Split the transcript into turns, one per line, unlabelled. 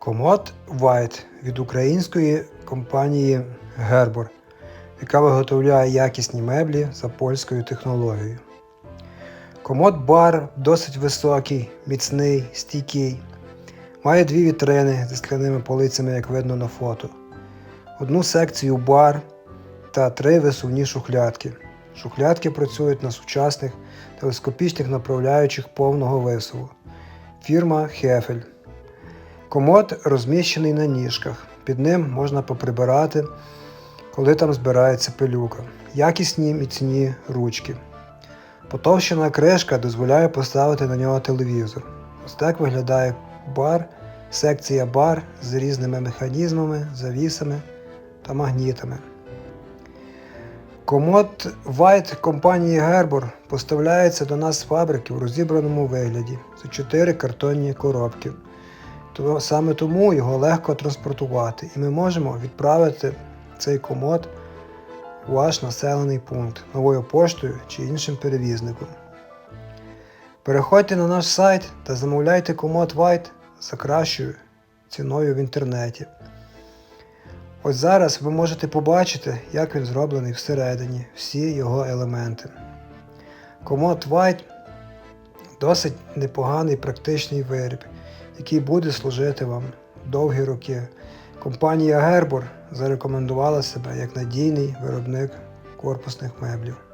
Комод White від української компанії Gerbor, яка виготовляє якісні меблі за польською технологією. Комод бар досить високий, міцний, стійкий. Має дві вітрини зі скляними полицями, як видно на фото. Одну секцію бар та три висувні шухлядки. Шухлядки працюють на сучасних телескопічних направляючих повного висуву. Фірма Хефель. Комод розміщений на ніжках. Під ним можна поприбирати, коли там збирається пилюка. Якісні міцні ручки. Потовщена кришка дозволяє поставити на нього телевізор. Ось так виглядає бар, секція бар з різними механізмами, завісами та магнітами. Комод White компанії Gerbor поставляється до нас з фабрики в розібраному вигляді за 4 картонні коробки. То саме тому його легко транспортувати, і ми можемо відправити цей комод у ваш населений пункт новою поштою чи іншим перевізником. Переходьте на наш сайт та замовляйте комод White за кращою ціною в інтернеті. Ось зараз ви можете побачити, як він зроблений всередині, всі його елементи. Комод White досить непоганий практичний виріб, який буде служити вам довгі роки. Компанія Гербор зарекомендувала себе як надійний виробник корпусних меблів.